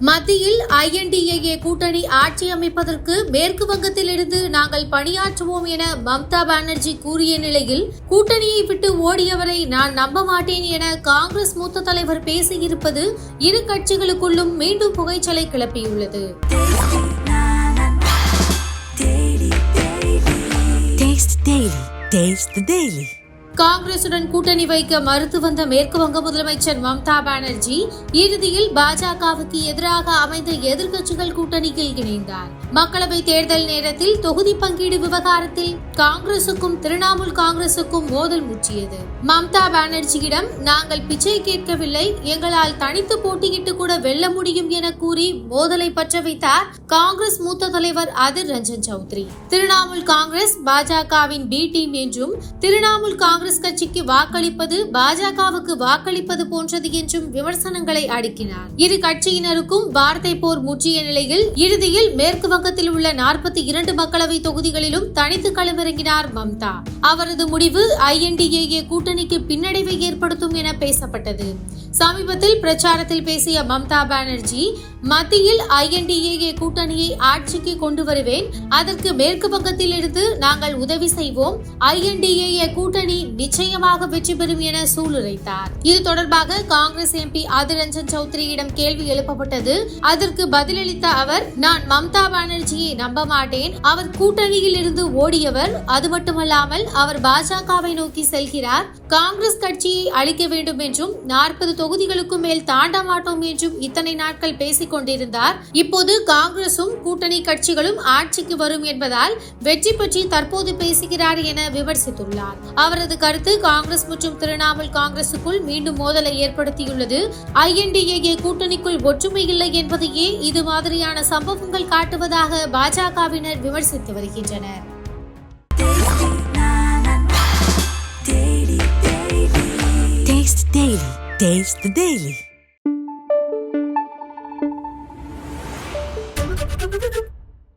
மத்தியில் ஐஎன்டிஏஏ கூட்டணி ஆட்சி அமைப்பதற்கு மேற்கு வங்கத்திலிருந்து நாங்கள் பணியாற்றுவோம் என மம்தா பானர்ஜி கூறிய நிலையில் கூட்டணியை விட்டு ஓடியவரை நான் நம்ப மாட்டேன் என காங்கிரஸ் மூத்த தலைவர் பேசியிருப்பது இரு கட்சிகளுக்குள்ளும் மீண்டும் புகைச்சலை கிளப்பியுள்ளது Taste the Daily. காங்கிரசுடன் கூட்டணி வைக்க மறுத்து வந்த மேற்கு வங்க முதலமைச்சர் மம்தா பானர்ஜி இறுதியில் பாஜகவுக்கு எதிராக அமைந்த எதிர்க்கட்சிகள் கூட்டணியில் இணைந்தார். மக்களவை தேர்தல் நேரத்தில் தொகுதி பங்கீடு விவகாரத்தில் காங்கிரசுக்கும் திரிணாமுல் காங்கிரசுக்கும் மோதல் முற்றியது. மம்தா பானர்ஜியிடம் நாங்கள் பிச்சை கேட்கவில்லை. எங்களால் தனித்து போட்டியிட்டு கூட வெல்ல முடியும் என கூறி மோதலை பற்ற வைத்தார் காங்கிரஸ் மூத்த தலைவர் அதிர் ரஞ்சன் சௌத்ரி. திரிணாமுல் காங்கிரஸ் பாஜகவின் பி டீம் என்றும் திரிணாமுல் காங்கிரஸ் காங்கிரஸ் கட்சிக்கு வாக்களிப்பது பாஜகவுக்கு வாக்களிப்பது போன்றது என்றும் விமர்சனங்களை அடுக்கினார். இரு கட்சியினருக்கும் வார்த்தை போர் முற்றிய நிலையில் இறுதியில் மேற்கு வங்கத்தில் உள்ள நாற்பத்தி இரண்டு மக்களவை தொகுதிகளிலும் தனித்து களமிறங்கினார் மம்தா. அவரது முடிவு ஐஎன்டிஏஏ கூட்டணிக்கு பின்னடைவை ஏற்படுத்தும் என பேசப்பட்டது. சமீபத்தில் பிரச்சாரத்தில் பேசிய மம்தா பானர்ஜி மத்தியில் ஐஎன்டிஏ கூட்டணியை ஆட்சிக்கு கொண்டு வருவேன் அதற்கு மேற்கு வங்கத்தில் இருந்து நாங்கள் உதவி செய்வோம். ஐஎன்டிஏ கூட்டணி நிச்சயமாக வெற்றி பெறும் என சூளுரைத்தார். இது தொடர்பாக காங்கிரஸ் எம்பி அதிரஞ்சன் சௌத்ரியிடம் கேள்வி எழுப்பப்பட்டது. அதற்கு பதிலளித்த அவர் நான் மம்தா பானர்ஜியை நம்ப மாட்டேன். அவர் கூட்டணியில் இருந்து ஓடியவர். அது மட்டுமல்லாமல் அவர் பாஜகவை நோக்கி செல்கிறார். காங்கிரஸ் கட்சியை அழிக்க வேண்டும் என்றும் நாற்பது தொகுதிகளுக்கும் மேல் தாண்ட மாட்டோம் என்றும் இத்தனை நாட்கள் பேசிக் கொண்டிருந்தார் இப்போது காங்கிரசும் கூட்டணி கட்சிகளும் ஆட்சிக்கு வரும் என்பதால் வெற்றி பற்றி தற்போது பேசுகிறார் என விமர்சித்துள்ளார் அவரது கருத்து காங்கிரஸ் மற்றும் திரிணாமுல் காங்கிரசுக்குள் மீண்டும் மோதலை ஏற்படுத்தியுள்ளது ஐஎன்டிஏஏ கூட்டணிக்குள் ஒற்றுமை இல்லை என்பதையே இது மாதிரியான சம்பவங்கள் காட்டுவதாக பாஜகவினர் விமர்சித்து வருகின்றனர் Taste Daily. Taste the Daily. Thank you.